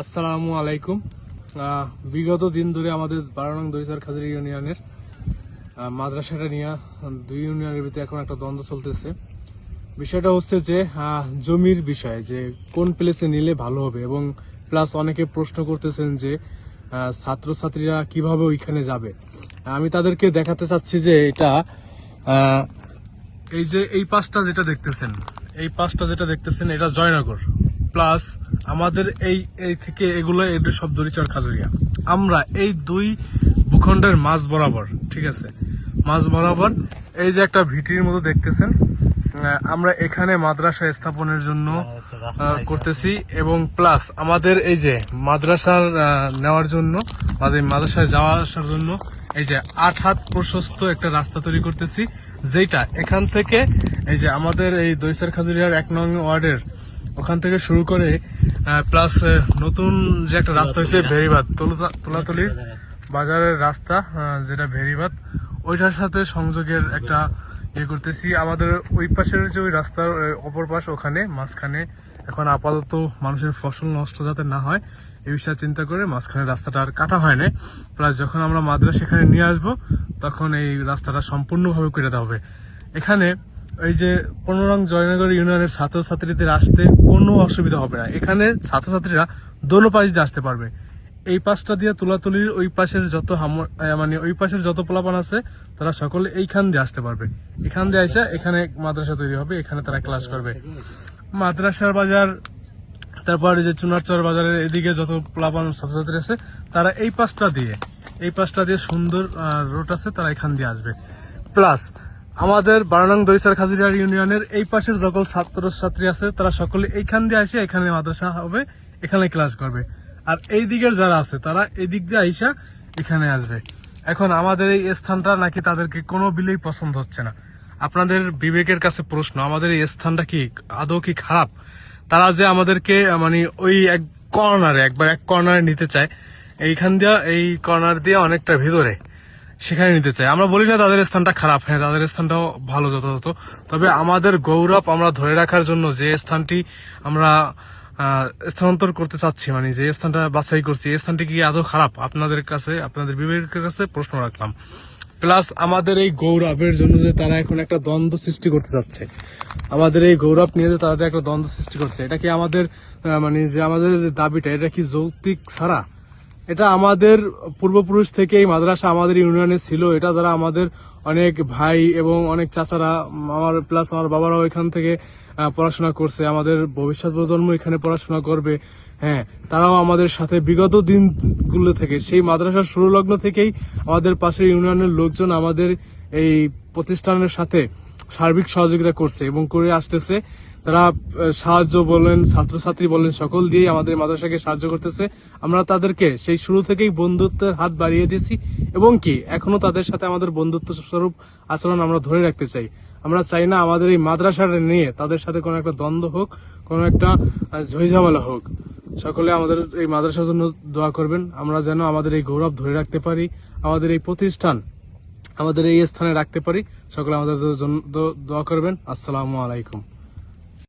আসসালামু আলাইকুম। বিগত দিন ধরে আমাদের বারোনং দরিসার খাজরি ইউনিয়নের মাদ্রাসাটা নিয়ে দুই ইউনিয়নের ভিতরে এখন একটা দ্বন্দ্ব চলতেছে। বিষয়টা হচ্ছে যে জমির বিষয়, যে কোন প্লেসে নিলে ভালো হবে এবং প্লাস অনেকে প্রশ্ন করতেছেন যে ছাত্রছাত্রীরা কীভাবে ওইখানে যাবে। আমি তাদেরকে দেখাতে চাচ্ছি যে এটা এই যে এই পাশটা যেটা দেখতেছেন, এই পাশটা যেটা দেখতেছেন, এটা জয়নগর। প্লাস আমাদের এই এই থেকে এগুলো এগুলো সব দরিচর খাজুরিয়া। আমরা এই দুই ভূখণ্ডের মাঝ বরাবর ঠিক আছে? মাঝ বরাবর এই যে একটা ভিটির মতো দেখতেছেন আমরা এখানে মাদ্রাসা স্থাপনের জন্য করতেছি এবং প্লাস আমাদের এই যে মাদ্রাসার নেওয়ার জন্য আমাদের মাদ্রাসায় যাওয়া আসার জন্য এই যে আট হাত প্রশস্ত একটা রাস্তা তৈরি করতেছি যেটা এখান থেকে এই যে আমাদের এই দইসার খাজুরিয়ার এক নং ওয়ার্ডের ওখান থেকে শুরু করে প্লাস নতুন যে একটা রাস্তা হয়েছে ভেরিবাদ তোলাতলির বাজারের রাস্তা যেটা ভেরিবাদ ওইটার সাথে সংযোগের একটা ইয়ে করতেছি। আমাদের ওই পাশের যে ওই রাস্তার অপর পাশ ওখানে, মাঝখানে এখন আপাতত মানুষের ফসল নষ্ট যাতে না হয়, এই বিষয়ে চিন্তা করে মাঝখানে রাস্তাটা আর কাটা হয় না প্লাস যখন আমরা মাদ্রাস এখানে নিয়ে আসব, তখন এই রাস্তাটা সম্পূর্ণভাবে করে দেওয়া হবে। এখানে এই যে পনেরো জয়নগর ইউনিয়নের ছাত্রছাত্রীদের আসতে কোনো অসুবিধা হবে না। এখানে ছাত্রছাত্রীরা দোনো পাশ দিয়ে আসতে পারবে। এই পাশটা দিয়ে তুলাতুলির ওই পাশের যত মানে ওই পাশের যত পোলাপান আছে, তারা সকলে এইখান দিয়ে আসতে পারবে। এখান দিয়ে আসা এখানে মাদ্রাসা তৈরি হবে, এখানে তারা ক্লাস করবে। মাদ্রাসার বাজার, তারপর যে চুনারচর বাজারের এদিকে যত প্লাবান ছাত্রছাত্রী আছে, তারা এই পাশটা দিয়ে, এই পাশটা দিয়ে সুন্দর রোড আছে, তারা এখান দিয়ে আসবে। প্লাস আমাদের বারানং দরিসার খাজুরিয়ার ইউনিয়নের এই পাশের সকল ছাত্র ছাত্রী আছে, তারা সকলে এইখান দিয়ে আসে, এখানে মাদ্রাসা হবে, এখানে ক্লাস করবে। আর এই দিকের যারা আছে, তারা এই দিক দিয়ে আইসা এখানে আসবে। এখন আমাদের এই স্থানটা নাকি তাদেরকে কোনো বিলেই পছন্দ হচ্ছে না। আপনাদের বিবেকের কাছে প্রশ্ন, আমাদের এই স্থানটা কি আদৌ কি খারাপ? তারা যে আমাদেরকে মানে ওই এক কর্নারে একবার এক কর্নারে নিতে চায়, এইখান দিয়ে, এই কর্নার দিয়ে অনেকটা ভিতরে। সেখানে নিতে চাই। আমরা বলি না তাদের স্থানটা খারাপ। হ্যাঁ তাদের স্থানটাও ভালো যথাযথ। তবে আমাদের গৌরব আমরা ধরে রাখার জন্য যে স্থানটি আমরা স্থানান্তর করতে চাচ্ছি মানে যে স্থানটা বাছাই করছি, এই স্থানটি কি আদৌ খারাপ? আপনাদের কাছে, আপনাদের বিবেকের কাছে প্রশ্ন রাখলাম। প্লাস আমাদের এই গৌরবের জন্য যে তারা এখন একটা দ্বন্দ্ব সৃষ্টি করতে চাচ্ছে। আমাদের এই গৌরব নিয়ে তাদের একটা দ্বন্দ্ব সৃষ্টি করছে, এটা কি আমাদের মানে যে আমাদের যে দাবিটা, এটা কি যৌক্তিক ছাড়া? এটা আমাদের পূর্বপুরুষ থেকে এই মাদ্রাসা আমাদের ইউনিয়নে ছিল। এটা দ্বারা আমাদের অনেক ভাই এবং অনেক চাচারা, আমার প্লাস আমার বাবারাও এখান থেকে পড়াশোনা করছে। আমাদের ভবিষ্যৎ প্রজন্ম এখানে পড়াশোনা করবে। হ্যাঁ তারাও আমাদের সাথে বিগত দিনগুলো থেকে, সেই মাদ্রাসার শুরু লগ্ন থেকেই আমাদের পাশের ইউনিয়নের লোকজন আমাদের এই প্রতিষ্ঠানের সাথে সার্বিক সহযোগিতা করছে এবং করে আসতেছে। তারা সাহায্য বলেন, ছাত্রছাত্রী বলেন, সকল দিয়েই আমাদের মাদ্রাসাকে সাহায্য করতেছে। আমরা তাদেরকে সেই শুরু থেকেই বন্ধুত্বের হাত বাড়িয়ে দিয়েছি এবং কি, এখনও তাদের সাথে আমাদের বন্ধুত্ব স্বরূপ আচরণ আমরা ধরে রাখতে চাই। আমরা চাই না আমাদের এই মাদ্রাসাটা নিয়ে তাদের সাথে কোনো একটা দ্বন্দ্ব হোক, কোনো একটা ঝইঝামেলা হোক। সকলে আমাদের এই মাদ্রাসার জন্য দোয়া করবেন। আমরা যেন আমাদের এই গৌরব ধরে রাখতে পারি। আমাদের এই প্রতিষ্ঠান আমাদের এই স্থানে রাখতে পারি। সকলে আমাদের জন্য দোয়া করবেন। আসসালামু আলাইকুম।